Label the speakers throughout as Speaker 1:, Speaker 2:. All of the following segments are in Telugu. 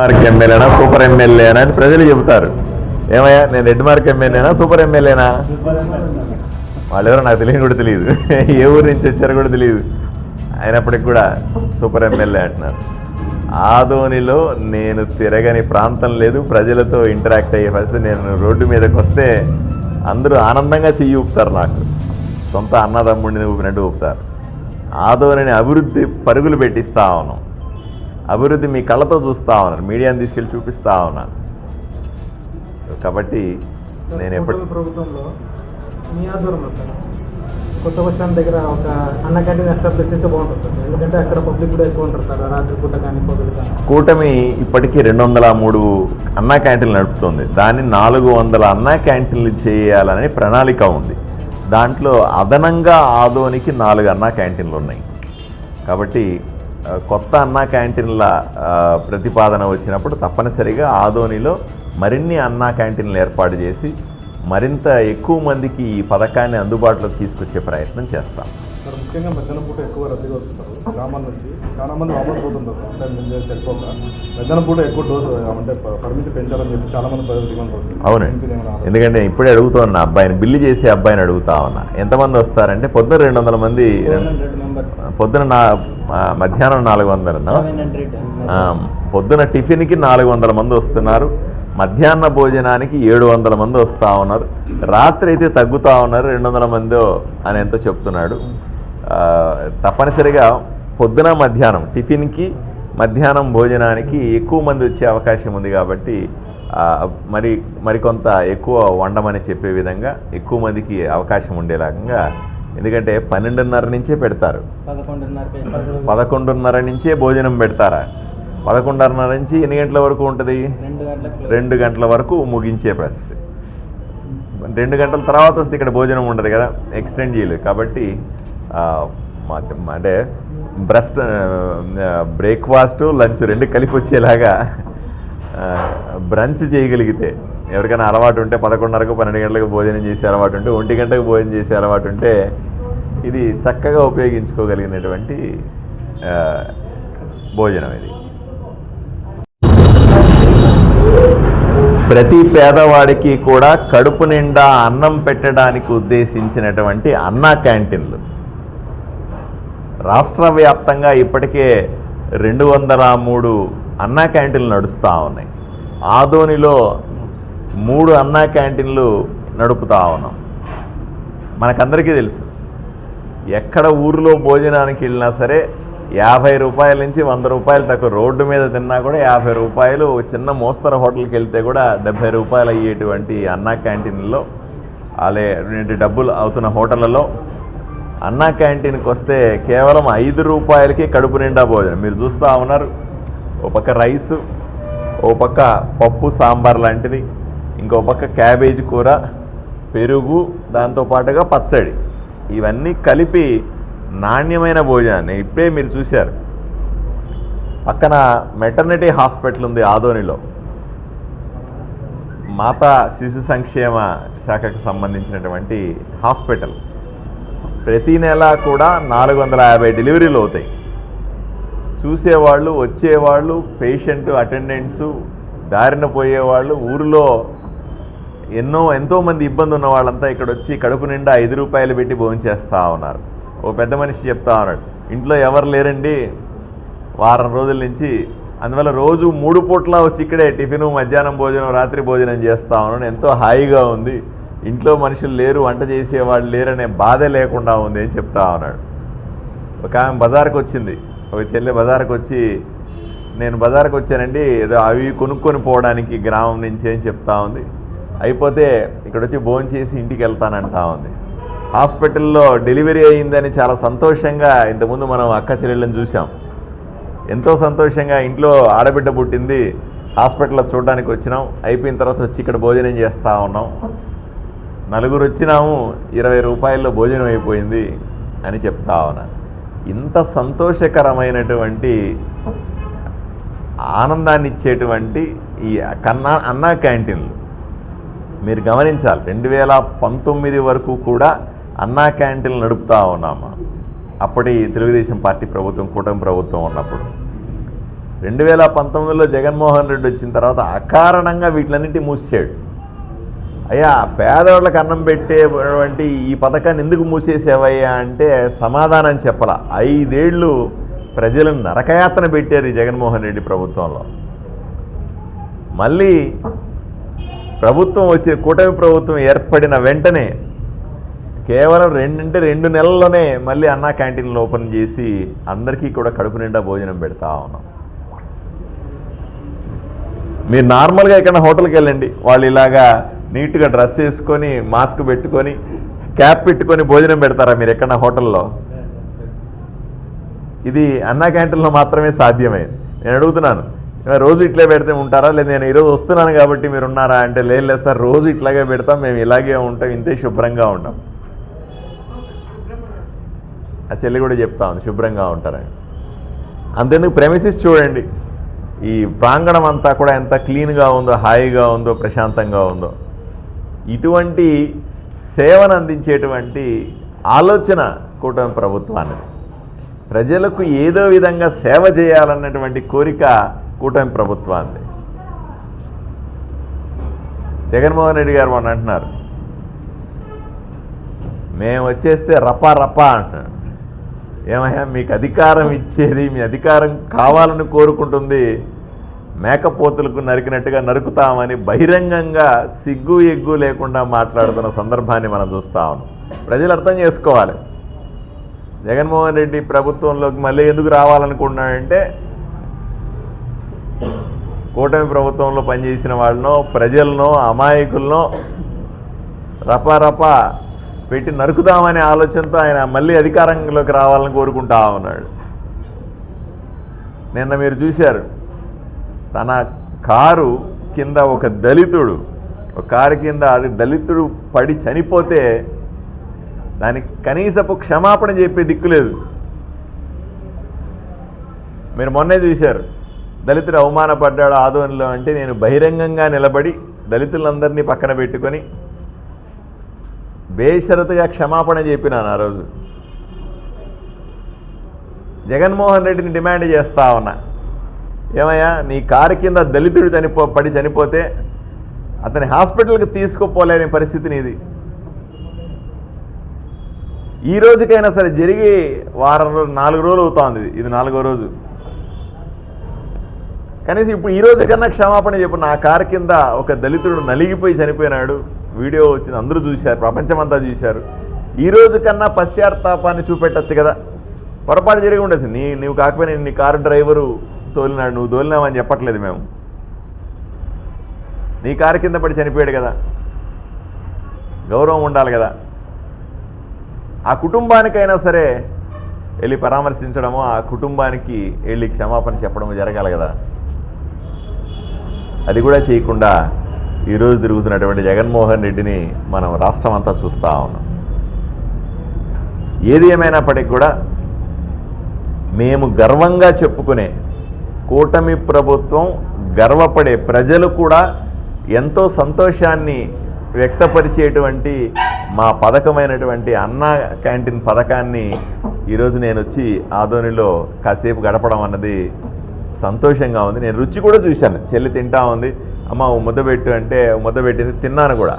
Speaker 1: మార్క్ ఎమ్మెల్యేనా సూపర్ ఎమ్మెల్యేనా అని ప్రజలు చెబుతారు. ఏమయ్యా నేను రెడ్ మార్క్ ఎమ్మెల్యేనా సూపర్ ఎమ్మెల్యేనా వాళ్ళెవరో నాకు తెలియని కూడా తెలియదు. ఏ ఊరు నుంచి వచ్చారో కూడా తెలియదు. అయినప్పటికి కూడా సూపర్ ఎమ్మెల్యే అంటున్నారు. ఆదోనిలో నేను తిరగని ప్రాంతం లేదు. ప్రజలతో ఇంటరాక్ట్ అయ్యే ఫస్ట్ నేను రోడ్డు మీదకి వస్తే అందరూ ఆనందంగా చెయ్యి ఊపుతారు నాకు. సొంత అన్నదమ్ముడిని ఊపినట్టు ఊపుతారు. ఆదోనిని అభివృద్ధి పరుగులు పెట్టిస్తా ఉన్నాం. అభివృద్ధి మీ కళ్ళతో చూస్తా ఉన్నారు మీడియాని తీసుకెళ్ళి చూపిస్తా ఉన్నాను. కాబట్టి నేను ఎప్పటి
Speaker 2: కూటమి ప్రభుత్వంలో మీ ఆధ్వర్యంలో కొత్త దగ్గర ఒక అన్న క్యాంటీన్ ఎస్టాబ్లిష్ చేస్తే బాగుంటుంది ఎందుకంటే అక్కడ పబ్లిక్ కూడా ఎక్కువ ఉంటారు సార్. రాత్రి పూట కానీ.
Speaker 1: కూటమి ఇప్పటికీ రెండు వందల మూడు అన్నా క్యాంటీన్లు నడుపుతుంది. దాన్ని నాలుగు వందల అన్నా క్యాంటీన్లు చేయాలని ప్రణాళిక ఉంది. దాంట్లో అదనంగా ఆదోనికి నాలుగు అన్నా క్యాంటీన్లు ఉన్నాయి. కాబట్టి కొత్త అన్నా క్యాంటీన్ల ప్రతిపాదన వచ్చినప్పుడు తప్పనిసరిగా ఆదోనిలో మరిన్ని అన్నా క్యాంటీన్లు ఏర్పాటు చేసి మరింత ఎక్కువ మందికి ఈ పథకాన్ని అందుబాటులోకి తీసుకొచ్చే ప్రయత్నం చేస్తాం.
Speaker 3: ముఖ్యంగా మధ్యాహ్నం పూట ఎక్కువ రద్దీగా వస్తుంటారు. గ్రామాల నుంచి చాలా మంది వాపస్ పోతుంటారు. సార్ అంటే మేము తెలుసుకోక మధ్యాహ్నం పూట ఎక్కువ డోస్ అంటే పర్మిషన్ పెంచాలని చెప్పి చాలా మంది ప్రజలు డిమాండ్ పడుతుంది ఏమైనా
Speaker 1: ఎందుకంటే నేను ఇప్పుడే అడుగుతున్నా అబ్బాయిని బిల్లు చేసే అబ్బాయిని అడుగుతా ఉన్నా. ఎంతమంది వస్తారంటే పొద్దున రెండు వందల మంది పొద్దున నా మధ్యాహ్నం నాలుగు వందలు పొద్దున టిఫిన్కి నాలుగు వందల మంది వస్తున్నారు. మధ్యాహ్న భోజనానికి ఏడు వందల మంది వస్తూ ఉన్నారు. రాత్రి అయితే తగ్గుతూ ఉన్నారు రెండు వందల మందో అని ఎంతో చెప్తున్నాడు. తప్పనిసరిగా పొద్దున మధ్యాహ్నం టిఫిన్కి మధ్యాహ్నం భోజనానికి ఎక్కువ మంది వచ్చే అవకాశం ఉంది కాబట్టి మరి మరికొంత ఎక్కువ వండమని చెప్పే విధంగా ఎక్కువ మందికి అవకాశం ఉండేలాగా ఎందుకంటే పన్నెండున్నర నుంచే పెడతారు. పదకొండున్నర నుంచే భోజనం పెడతారా? పదకొండున్నర నుంచి ఎన్ని గంటల వరకు ఉంటుంది?
Speaker 2: రెండు
Speaker 1: గంటల వరకు ముగించే పరిస్థితి. రెండు గంటల తర్వాత వస్తే ఇక్కడ భోజనం ఉండదు కదా ఎక్స్టెండ్ చేయలేదు. కాబట్టి అంటే బ్రెస్ట్ బ్రేక్ఫాస్ట్ లంచ్ రెండు కలిపి వచ్చేలాగా బ్రంచ్ చేయగలిగితే ఎవరికైనా అలవాటు ఉంటే పదకొండున్నరకు పన్నెండు గంటలకు భోజనం చేసే అలవాటు ఉంటే ఒంటి గంటకు భోజనం చేసే అలవాటు ఉంటే ఇది చక్కగా ఉపయోగించుకోగలిగినటువంటి భోజనం ఇది. ప్రతి పేదవాడికి కూడా కడుపు నిండా అన్నం పెట్టడానికి ఉద్దేశించినటువంటి అన్నా క్యాంటీన్లు. రాష్ట్ర వ్యాప్తంగా ఇప్పటికే రెండు వందల మూడు అన్నా క్యాంటీన్లు నడుస్తూ ఉన్నాయి. ఆదోనిలో మూడు అన్నా క్యాంటీన్లు నడుపుతా ఉన్నాం. మనకందరికీ తెలుసు ఎక్కడ ఊరిలో భోజనానికి వెళ్ళినా సరే యాభై రూపాయల నుంచి వంద రూపాయలు తక్కువ రోడ్డు మీద తిన్నా కూడా యాభై రూపాయలు చిన్న మోస్తరు హోటల్కి వెళ్తే కూడా డెబ్బై రూపాయలు అయ్యేటువంటి అన్నా క్యాంటీన్లో అలాగే రెండు డబ్బులు అవుతున్న హోటళ్ళలో అన్నా క్యాంటీన్కి వస్తే కేవలం ఐదు రూపాయలకి కడుపు నిండా భోజనం. మీరు చూస్తూ ఉన్నారు ఓ పక్క రైసు ఓ పక్క పప్పు సాంబార్ లాంటిది ఇంకో పక్క క్యాబేజీ కూర పెరుగు దాంతోపాటుగా పచ్చడి. ఇవన్నీ కలిపి నాణ్యమైన భోజనాన్ని ఇప్పుడే మీరు చూశారు. పక్కన మెటర్నిటీ హాస్పిటల్ ఉంది ఆదోనిలో. మాతా శిశు సంక్షేమ శాఖకు సంబంధించినటువంటి హాస్పిటల్. ప్రతి నెల కూడా నాలుగు వందల యాభై డెలివరీలు అవుతాయి. చూసేవాళ్ళు వచ్చేవాళ్ళు పేషెంట్ అటెండెంట్సు దారిన పోయేవాళ్ళు ఊరిలో ఎన్నో ఎంతోమంది ఇబ్బంది ఉన్న వాళ్ళంతా ఇక్కడ వచ్చి కడుపు నిండా ఐదు రూపాయలు పెట్టి భోజనం చేస్తూ ఉన్నారు. ఓ పెద్ద మనిషి చెప్తా ఉన్నాడు ఇంట్లో ఎవరు లేరండి? వారం రోజుల నుంచి. అందువల్ల రోజు మూడు పూట్ల వచ్చి ఇక్కడే టిఫిను మధ్యాహ్నం భోజనం రాత్రి భోజనం చేస్తా ఉన్నాను. ఎంతో హాయిగా ఉంది. ఇంట్లో మనుషులు లేరు వంట చేసేవాళ్ళు లేరనే బాధ లేకుండా ఉంది అని చెప్తా ఉన్నాడు. ఒక ఆమె బజార్కి వచ్చింది. ఒక చెల్లె బజార్కి వచ్చి నేను బజార్కి వచ్చానండి ఏదో అవి కొనుక్కొని పోవడానికి గ్రామం నుంచి అని చెప్తా ఉంది. అయిపోతే ఇక్కడ వచ్చి భోజనం చేసి ఇంటికి వెళ్తానంటా ఉంది. హాస్పిటల్లో డెలివరీ అయ్యిందని చాలా సంతోషంగా ఇంతకుముందు మనం అక్క చెల్లెళ్ళని చూసాం ఎంతో సంతోషంగా ఇంట్లో ఆడబిడ్డ పుట్టింది హాస్పిటల్లో చూడడానికి వచ్చినాం. అయిపోయిన తర్వాత వచ్చి ఇక్కడ భోజనం చేస్తూ ఉన్నాం. నలుగురు వచ్చినాము ఇరవై రూపాయల్లో భోజనం అయిపోయింది అని చెప్తా ఉన్నా. ఇంత సంతోషకరమైనటువంటి ఆనందాన్ని ఇచ్చేటువంటి ఈ కన్నా అన్నా క్యాంటీన్లు. మీరు గమనించాలి రెండు వేల పంతొమ్మిది వరకు కూడా అన్నా క్యాంటీన్లు నడుపుతా ఉన్నాము? అప్పటి తెలుగుదేశం పార్టీ ప్రభుత్వం కూటమి ప్రభుత్వం ఉన్నప్పుడు. రెండు వేల పంతొమ్మిదిలో జగన్మోహన్ రెడ్డి వచ్చిన తర్వాత అకారణంగా వీటిలన్నింటి మూసాడు అయ్యా పేదవాళ్ళకి అన్నం పెట్టేటువంటి ఈ పథకాన్ని ఎందుకు మూసేసావయ్యా అంటే సమాధానం చెప్పాల. ఐదేళ్ళు ప్రజలను నరకయాతన పెట్టారు ఈ జగన్మోహన్ రెడ్డి ప్రభుత్వంలో. మళ్ళీ ప్రభుత్వం వచ్చే కూటమి ప్రభుత్వం ఏర్పడిన వెంటనే కేవలం రెండంటే రెండు నెలల్లోనే మళ్ళీ అన్నా క్యాంటీన్లు ఓపెన్ చేసి అందరికీ కూడా కడుపు నిండా భోజనం పెడతా ఉన్నాం. మీరు నార్మల్గా ఎక్కడ హోటల్కి వెళ్ళండి. వాళ్ళు ఇలాగా నీట్గా డ్రెస్ వేసుకొని మాస్క్ పెట్టుకొని క్యాప్ పెట్టుకొని భోజనం పెడతారా మీరు ఎక్కడ హోటల్లో? ఇది అన్నా క్యాంటీన్లో మాత్రమే సాధ్యమైంది. నేను అడుగుతున్నాను రోజు ఇట్లే పెడితే ఉంటారా? లేదా నేను ఈరోజు వస్తున్నాను కాబట్టి మీరు ఉన్నారా? అంటే లేదు లేదు సార్ రోజు ఇట్లాగే పెడతాం మేము ఇలాగే ఉంటాం ఇంతే శుభ్రంగా ఉంటాం. ఆ చెల్లి కూడా చెప్తా ఉంది శుభ్రంగా ఉంటారని. అంతెందుకు ప్రెమిసిస్ చూడండి. ఈ ప్రాంగణం అంతా కూడా ఎంత క్లీన్గా ఉందో హాయిగా ఉందో ప్రశాంతంగా ఉందో. ఇటువంటి సేవను అందించేటువంటి ఆలోచన కూటమి ప్రభుత్వానికి ప్రజలకు ఏదో విధంగా సేవ చేయాలన్నటువంటి కోరిక కూటమి ప్రభుత్వాన్ని జగన్మోహన్ రెడ్డి గారు మొన్న అంటున్నారు. మేము వచ్చేస్తే రపా రపా అంటున్నాడు ఏమయ్యా మీకు అధికారం ఇచ్చేది మీ అధికారం కావాలని కోరుకుంటుంది. మేకపోతులకు నరికినట్టుగా నరుకుతామని బహిరంగంగా సిగ్గు ఎగ్గు లేకుండా మాట్లాడుతున్న సందర్భాన్ని మనం చూస్తా ఉన్నాం. ప్రజలు అర్థం చేసుకోవాలి. జగన్మోహన్ రెడ్డి ప్రభుత్వంలోకి మళ్ళీ ఎందుకు రావాలనుకున్నాడంటే కూటమి ప్రభుత్వంలో పనిచేసిన వాళ్ళనో ప్రజలనో అమాయకులనో రపారప పెట్టి నరుకుదామనే ఆలోచనతో ఆయన మళ్ళీ అధికారంలోకి రావాలని కోరుకుంటా ఉన్నాడు. నిన్న మీరు చూశారు తన కారు కింద ఒక దళితుడు ఒక కారు కింద అది దళితుడు పడి చనిపోతే దానికి కనీసపు క్షమాపణ చెప్పే దిక్కు లేదు. మీరు మొన్నే చూశారు దళితుడు అవమానపడ్డాడు ఆదోనిలో అంటే నేను బహిరంగంగా నిలబడి దళితులందరినీ పక్కన పెట్టుకొని బేషరతుగా క్షమాపణ చెప్పినాను ఆ రోజు. జగన్మోహన్ రెడ్డిని డిమాండ్ చేస్తా ఉన్నా. ఏమయ్యా నీ కారు కింద దళితుడు చనిపో పడి చనిపోతే అతని హాస్పిటల్కి తీసుకుపోలేని పరిస్థితి నీది. ఈ రోజుకైనా సరే జరిగి వారం రోజు నాలుగు రోజులు అవుతోంది ఇది నాలుగో రోజు. కనీసం ఇప్పుడు ఈ రోజు కన్నా క్షమాపణ చెప్పు నా కారు కింద ఒక దళితుడు నలిగిపోయి చనిపోయినాడు. వీడియో వచ్చింది అందరూ చూశారు ప్రపంచమంతా చూశారు. ఈ రోజు కన్నా పశ్చాత్తాపాన్ని చూపెట్టచ్చు కదా. పొరపాటు జరిగి ఉండొచ్చు. నీ నువ్వు కాకపోయినా నీ కారు డ్రైవరు తోలినాడు నువ్వు తోలినావని చెప్పట్లేదు మేము. నీ కారు కింద పడి చనిపోయాడు కదా. గౌరవం ఉండాలి కదా. ఆ కుటుంబానికైనా సరే వెళ్ళి పరామర్శించడమో ఆ కుటుంబానికి వెళ్ళి క్షమాపణ చెప్పడము జరగాలి కదా. అది కూడా చేయకుండా ఈరోజు తిరుగుతున్నటువంటి జగన్మోహన్ రెడ్డిని మనం రాష్ట్రం అంతా చూస్తూ ఉన్నాం. ఏది ఏమైనప్పటికీ కూడా మేము గర్వంగా చెప్పుకునే కూటమి ప్రభుత్వం గర్వపడే ప్రజలు కూడా ఎంతో సంతోషాన్ని వ్యక్తపరిచేటువంటి మా పథకమైనటువంటి అన్న క్యాంటీన్ పథకాన్ని ఈరోజు నేను వచ్చి ఆదోనిలో కాసేపు గడపడం అన్నది సంతోషంగా ఉంది. నేను రుచి కూడా చూశాను. చెల్లి తింటా ఉంది. అమ్మ ఓ ముద్ద పెట్టు అంటే ఓ ముద్ద పెట్టింది తిన్నాను కూడా.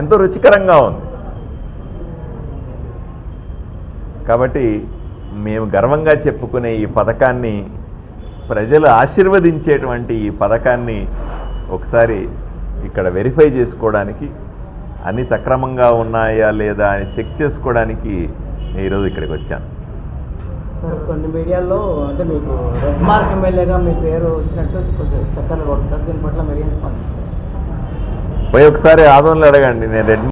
Speaker 1: ఎంతో రుచికరంగా ఉంది. కాబట్టి మేము గర్వంగా చెప్పుకునే ఈ పథకాన్ని ప్రజలు ఆశీర్వదించేటువంటి ఈ పథకాన్ని ఒకసారి ఇక్కడ వెరిఫై చేసుకోవడానికి అన్నీ సక్రమంగా ఉన్నాయా లేదా అని చెక్ చేసుకోవడానికి నేను ఈరోజు ఇక్కడికి వచ్చాను.
Speaker 4: సార్ కొన్ని మీడియాల్లో అంటే మీకు రెడ్ మార్క్ ఎమ్మెల్యేగా మీ పేరు వచ్చినట్టు చక్కర్లు కొడుతుంది దీని పట్ల మీరు ఏం స్పందిస్తారు?
Speaker 1: పోయి ఒకసారి ఆదోళనలో అడగండి. నేను రెడ్